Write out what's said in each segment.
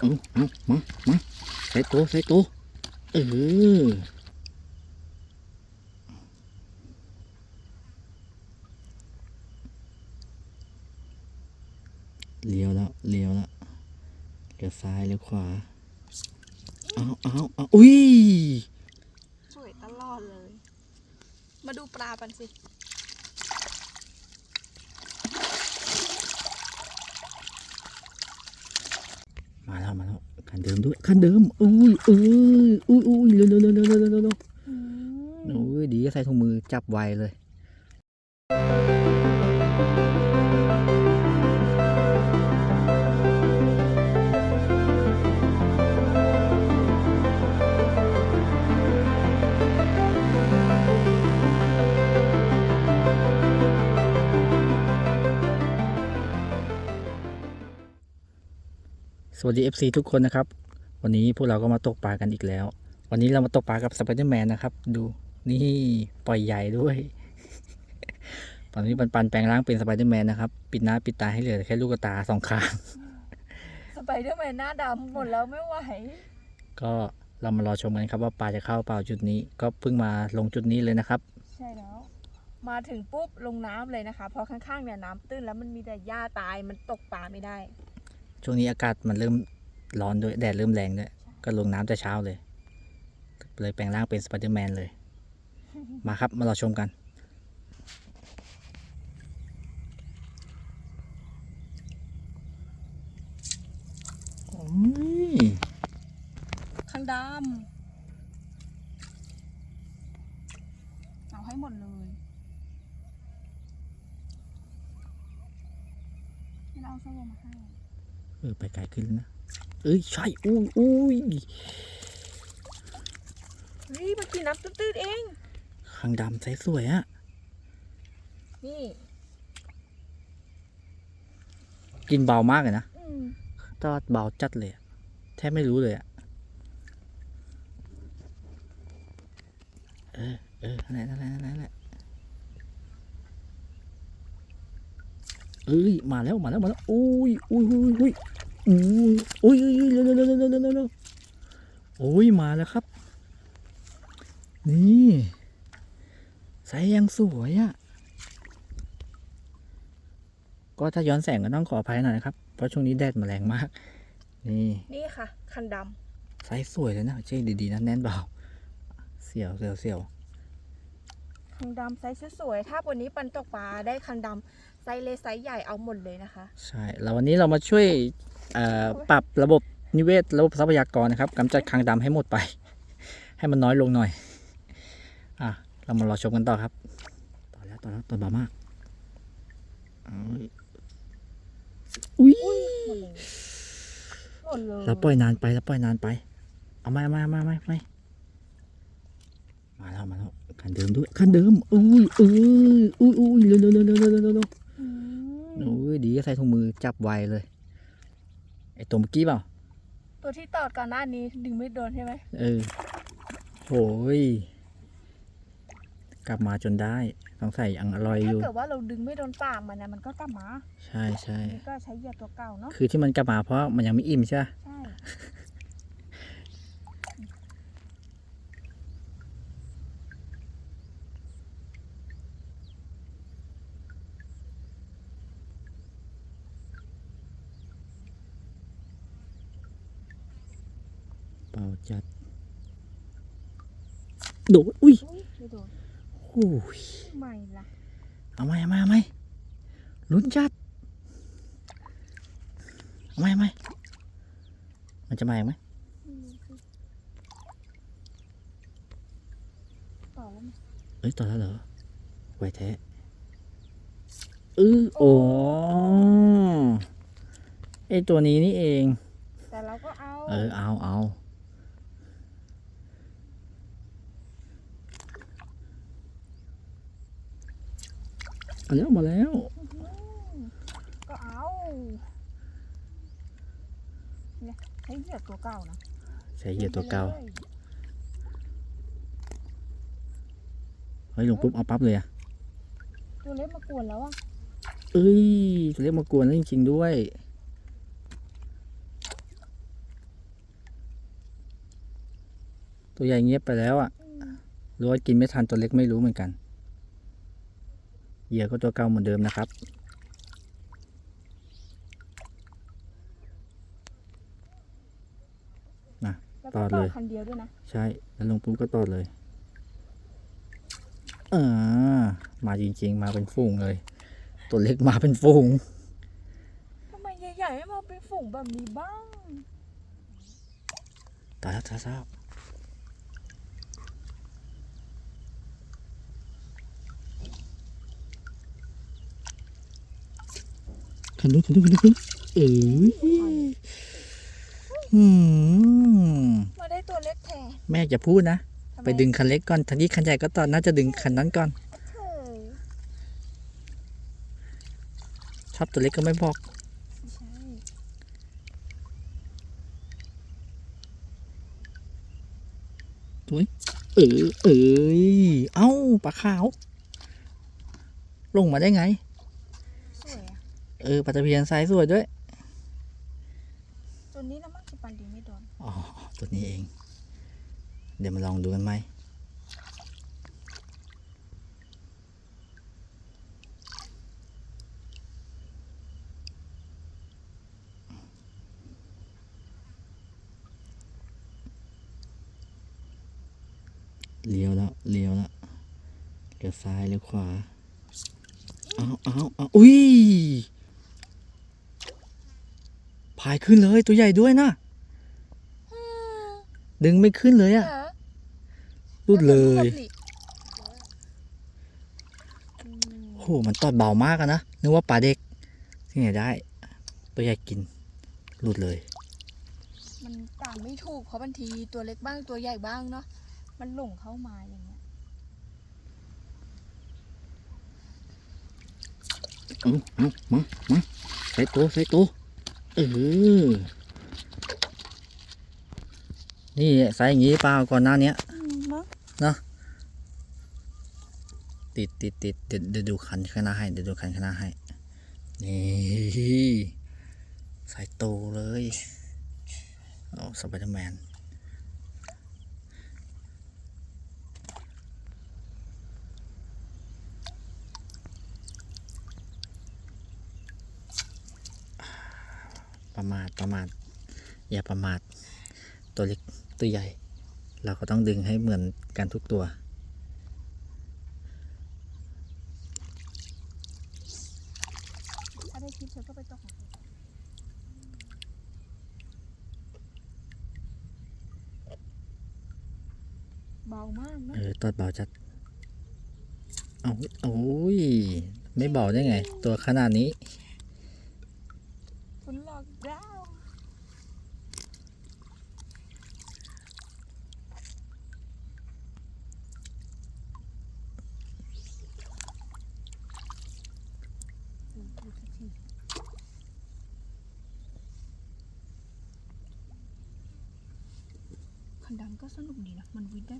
เอาเอามามาใส่ตัวใส่ตัวเออเลี้ยวแล้วเลี้ยวแล้วเลี้ยวซ้ายเลี้ยวขวาเอาเอาเอาอุ้ยสวยตลอดเลย มาดูปลาปันสิ มาแล้วมาแล้วคันเดิมด้วยคันเดิมอุ้ยอุ้ยอุ้ยอุ้ยเร็วเร็วเร็วเร็วเร็วเร็วเร็วโอ้ยดีก็ใส่ถุงมือจับไวเลย สวัสดี FC ทุกคนนะครับ วันนี้พวกเราก็มาตกปลากันอีกแล้ว วันนี้เรามาตกปลากับสไปเดอร์แมนนะครับ ดูนี่ปล่อยใหญ่ด้วย ตอนนี้ปันปันแปลงร่างเป็นสไปเดอร์แมนนะครับ ปิดหน้าปิดตาให้เหลือแค่ลูกตาสองข้าง สไปเดอร์แมนหน้าดำหมดแล้วไม่ไหว ก็เรามารอชมกันครับว่าปลาจะเข้าเปล่าจุดนี้ ก็เพิ่งมาลงจุดนี้เลยนะครับ ใช่แล้ว มาถึงปุ๊บลงน้ำเลยนะคะเพราะข้างๆเนี่ยน้ำตื้นแล้วมันมีแต่หญ้าตายมันตกปลาไม่ได้ ช่วงนี้อากาศมันเริ่มร้อนด้วย แดดเริ่มแรงด้วย ก็ลงน้ำแต่เช้าเลย เลยแปลงร่างเป็นสไปเดอร์แมนเลย มาครับ มารอชมกัน ข้างดำเอาให้หมดเลยให้เราเอาสโลมาให้ เออไปไกลขึ้นแล้วนะ เอ้ยใช่ อุ้ยอุ้ยเฮ้ยเมื่อกี้น้ำตื้นๆเองข้างดำใสสวยอะนี่กินเบามากเลยนะอืมทอดเบาจัดเลยอะแทบไม่รู้เลยอะเออเออนั่นแหละนั่นแหละนั่นแหละ เอ้ยมาแล้วมาแล้วมาแล้วอุ้ยอุ้ยอุ้ยอุ้ยอุ้ยอ้ยเร็วเร็วเร็วเร็วเร็วโอ้ยมาแล้วครับ นี่ใสยังสวยอะ่ะก็ถ้าย้อนแสงก็ต้องขออภัยหน่อยนะครับ เพราะช่วงนี้แดดมาแรงมาก นี่ นี่ค่ะ คันดำไซส์สวยเลยนะเจ๊ดีๆนะแน่นเบาเสียวเสียวเสียวคันดำไซส์สวยถ้าวันนี้ปันตกปลาได้คันดำ ไซส์เล็กไซส์ใหญ่เอาหมดเลยนะคะ ใช่แล้ววันนี้เรามาช่วยเอ่อปรับระบบนิเวศระบบทรัพยากรนะครับกำจัดคางดำให้หมดไป ให้มันน้อยลงหน่อยอะเรามารอชมกันต่อครับ ต่อแล้วต่อแล้วต่อเบามากเอาอุ้ยหมดเลยหมดเลยเราปล่อยนานไปเราปล่อยนานไป เอามามามามามามาแล้วมาแล้วคันเดิมด้วยคันเดิมอุ้ยอุ้ยอุ้ยอุ้ยเร็วเร็วเร็วเร็วเร็วเร็วเร็วอืม โอ้ยดีก็ใส่ถุงมือจับไวเลย ไอตัวเมื่อกี้เปล่า ตัวที่ตอดก่อนหน้านี้ดึงไม่โดนใช่ไหมเออโอ้ยกลับมาจนได้ต้องใส่ยังอร่อยอถ้ายู่เกิดว่าเราดึงไม่โดนปากมันนะมันก็กลับมาใช่ใช่นี่ก็ใช้เหยื่อตัวเก่าเนาะคือที่มันกลับมาเพราะมันยังไม่อิ่มใช่ปะใช่ เปล่าจัด โดด อุ้ยอุ๊ยไม่โดนโอ้ยไม่ละเอาไหมเอาไหมเอาไหมลุ้นจัด เอาไหมเอาไหมมันจะมาอีกไหมไม่รู้สิต่อแล้วมั้ยเอ้ยต่อแล้วเหรอไวแท้เออโอ้ไอตัวนี้นี่เอง แต่เราก็เอา เออ เอาเอา อันนี้ออกมาแล้ว ก็เอาใช้เหยียดตัวเก่านะใช้เหยียดตัวเก่าเฮ้ยลงปุ๊บเอาปั๊บเลยอะตัวเล็กมากวนแล้วอะเอ้ยตัวเล็กมากวนแล้วจริงๆด้วยตัวใหญ่เงียบไปแล้วอะรู้ว่ากินไม่ทันตัวเล็กไม่รู้เหมือนกัน เหยื่อก็ตัวเก่าเหมือนเดิมนะครับแล้วต่ก็อต่เลอยคันเดียวด้วยนะ ใช่ แล้วลงปุ๊บก็ตอดเลยอ่ามาจริงๆ มาเป็นฝูงเลย ตัวเล็กมาเป็นฝูงทำไมใหญ่ๆไม่มาเป็นฝูงแบบนี้บ้างตายแล้วตายแล้ว ขันนู้นขันนู้นขันนู้นเอ้ยอืมมาได้ตัวเล็กแทนแม่จะพูดนะทำมไปดึงคันเล็กก่อนทันทีคันใหญ่ก็ตอนน่าจะดึงคันนั้นก่อนเฮ้ยชอบตัวเล็กก็ไม่บอกไม่ใช่เออเอ้ยเอ้าปลาขาว ลงมาได้ไงสวยอะ เออปลาตะเพียนไซส์สวยด้วย ตัวนี้นะมั้งที่ปันดีไม่โดนอ๋อ ตัวนี้เอง เดี๋ยวมาลองดูกันไหมเลี้ยวแล้วเลี้ยวแล้วเลี้ยวซ้ายเลี้ยวขวา เอาเอาเอาอุ้ย พายขึ้นเลยตัวใหญ่ด้วยนะ ดึงไม่ขึ้นเลยอะเหรอรุดเลยอืมโอ้โหมันตอดเบามากอะนะ นึกว่าปลาเด็กที่ไหนได้ ตัวใหญ่กินหลุดเลย มันต่างไม่ถูกเพราะบางทีตัวเล็กบ้างตัวใหญ่บ้างเนาะ มันหลงเข้ามาอย่างเงี้ยเอาเอามามาใส่ตัวใส่ตัว เออนี่ใส่อย่างนี้เปล่าก่อนหน้าเนี้ยอืมมั้งติดติดติดเดี๋ยวเดี๋ยวดูคันข้างหน้าให้เดี๋ยวดูคันข้างหน้าให้ นี่ใส่โตเลย โอ้สไปเดอร์แมน ประมาทประมาทอย่าประมาทตัวเล็กตัวใหญ่ เราก็ต้องดึงให้เหมือนกันทุกตัว ถ้าได้คลิปเธอก็ไปตกของเธอเบามากนะเออตอดเบาจัด เอาโอ้ย ไม่เบาได้ไง ตัวขนาดนี้ คุณหลอกดาวันดำก็สนุกดีนะ มันวิดได้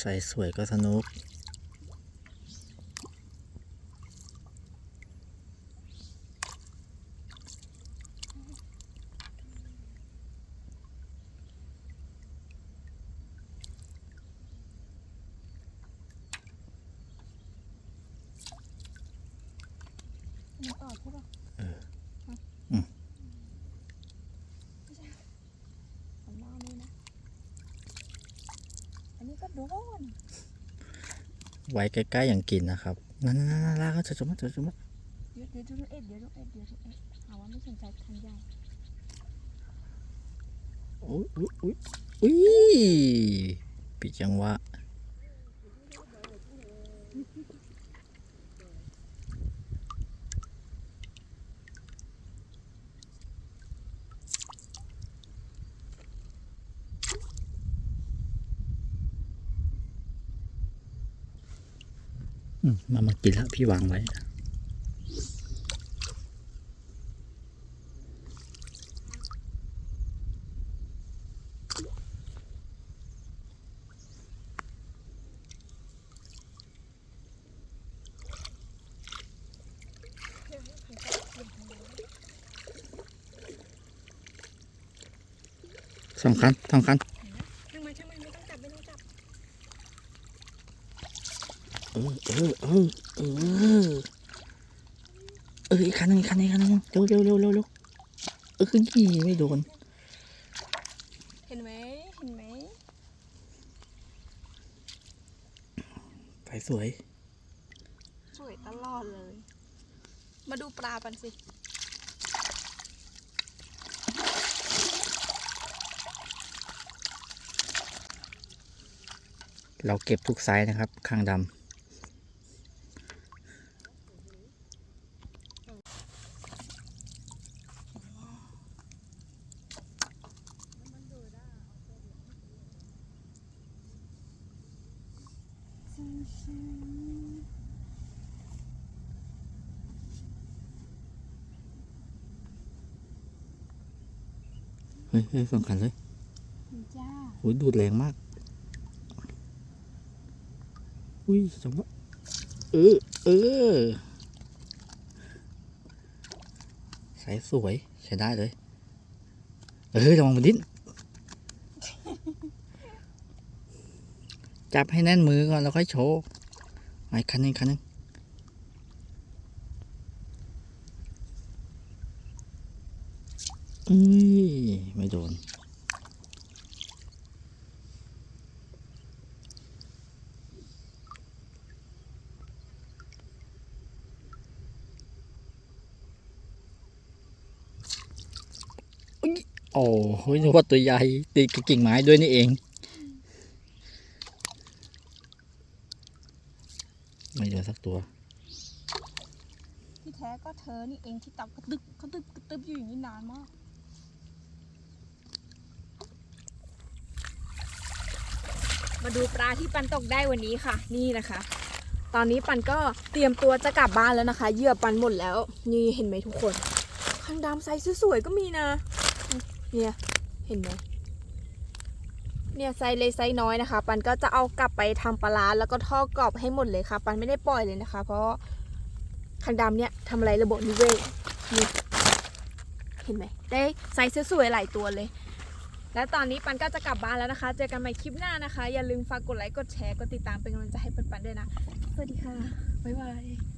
ใส่สวยก็สนุก มันต่อใช่ปะ เออ ฮะ อืม ไม่ใช่ของหน้านี่นะ อันนี้ก็ โดนไว้ใกล้ๆอย่างกินนะครับนั่นๆๆลากก็จะจมจะจมเดี๋ยวเดี๋ยวดูเอ็ดเดี๋ยวดูเอ็ดเดี๋ยวดูเอ็ดหาว่าไม่สนใจคันใหญ่อุ้ยอุ้ยอุ้ยอุ้ยปิดจังหวะ มามากินแล้วพี่วางไว้สำคัญสำคัญ เออยี่ไม่โดน เห็นไหมเห็นไหมไฟสวย สวยตลอดเลย มาดูปลาปันสิเราเก็บทุกไซส์นะครับข้างดำ เฮ้ยเฮ้ยสำคัญเลยจ้าโอ้ยดูดแรงมาก อุ้ยจังหวะเออ เออ สายสวย ใช้ได้เลย เออระวังมันดิ้น จับให้แน่นมือก่อนแล้วค่อยโชว์มาอีกคันหนึงคันหนึงอุ้ยไม่โดน โอ้โหนึกว่าตัวใหญ่ติดกับกิ่งไม้ด้วยนี่เอง ไม่เจอสักตัว ที่ แท้ก็เธอนี่เองที่ตับกระตึบกระตึบกระตึบอยู่อย่างนี้นานมากมาดูปลาที่ปันตกได้วันนี้ค่ะ นี่นะคะ ตอนนี้ปันก็เตรียมตัวจะกลับบ้านแล้วนะคะเหยื่อปันหมดแล้ว นี่เห็นไหมทุกคนคางดำไซส์สวยๆก็มีนะ เนี่ยเห็นไหมเนี่ยไซส์เล็กไซส์น้อยนะคะ ปันก็จะเอากลับไปทำปลาร้าแล้วก็ทอดกรอบให้หมดเลยค่ะ ปันไม่ได้ปล่อยเลยนะคะ เพราะ คางดำเนี่ยทำอะไรระบบนิเวศนี่เห็นไหมได้ไซส์สวยๆหลายตัวเลย และตอนนี้ปันก็จะกลับบ้านแล้วนะคะ เจอกันใหม่คลิปหน้านะคะ อย่าลืมฝากกดไลค์กดแชร์กดติดตามเป็นกำลังใจให้ปันปันๆด้วยนะ สวัสดีค่ะ บ๊ายบาย